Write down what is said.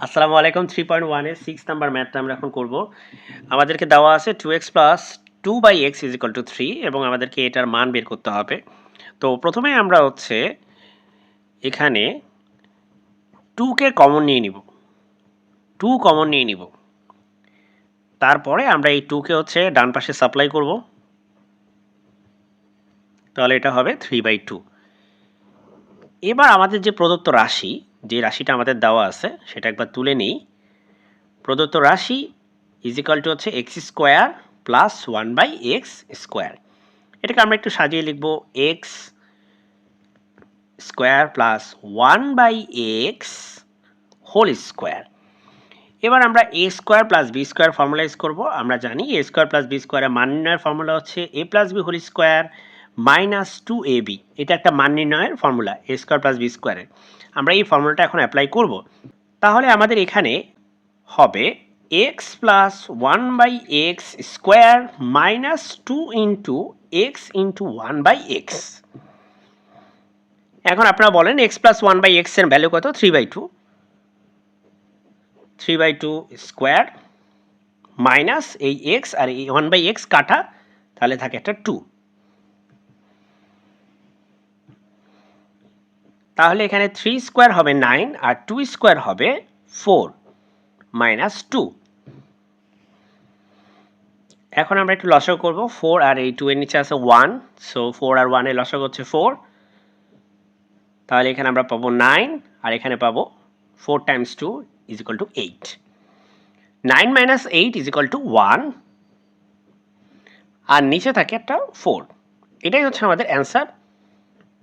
আসসালামু আলাইকুম three point ওয়ানের সিক্স নাম্বার ম্যাথটা আমরা এখন করব। আমাদেরকে দেওয়া আছে two x plus two by x is equal two three এবং আমাদেরকে এটার মান বের করতে হবে। তো প্রথমে আমরা হচ্ছে এখানে টুকে কমন নিয়ে নিব। টু কমন নিয়ে নিব। তারপরে আমরা এই টুকে হচ্ছে ডান পাশে সাপ্লাই করব। তাহলে এটা হবে থ্রি বাই টু এবার আমাদের যে প্রদত্ত রাশি যে রাশিটা আমাদের দেওয়া আছে, সেটা একবার তুলে নিই। প্রদত্ত রাশি ইজিক্যাল টু হচ্ছে x square plus one by x square এটাকে আমরা একটু সাজিয়ে লিখব x square plus one by x whole square এবার আমরা a square plus b square formulise করব। আমরা জানি এ স্কোয়ার প্লাস বি স্কোয়ারের মান নির্ণয়ের ফর্মুলা হচ্ছে a plus b whole square minus two a b. এটা একটা মান নির্ণয়ের formula, a square plus b স্কোয়ারের। আমরা এই ফর্মুলাটা এখন অ্যাপ্লাই করব। তাহলে আমাদের এখানে হবে x plus one by x square minus two into x into one by x এখন আপনারা বলেন এক্স প্লাস ওয়ান বাই এক্সের ভ্যালু কত? Three by two three by two square minus এই এক্স আর এই ওয়ান বাই এক্স কাটা, তাহলে থাকে একটা টু তাহলে এখানে থ্রি স্কোয়ার হবে নাইন আর টু স্কোয়ার হবে ফোর মাইনাস টু এখন আমরা একটু লসক করব ফোর আর এই টু এর নিচে আছে ওয়ান সো ফোর আর ওয়ানের লসক হচ্ছে ফোর তাহলে এখানে আমরা পাবো নাইন আর এখানে পাবো four times two is equal two eight nine minus eight is equal two one আর নিচে থাকে একটা ফোর এটাই হচ্ছে আমাদের অ্যান্সার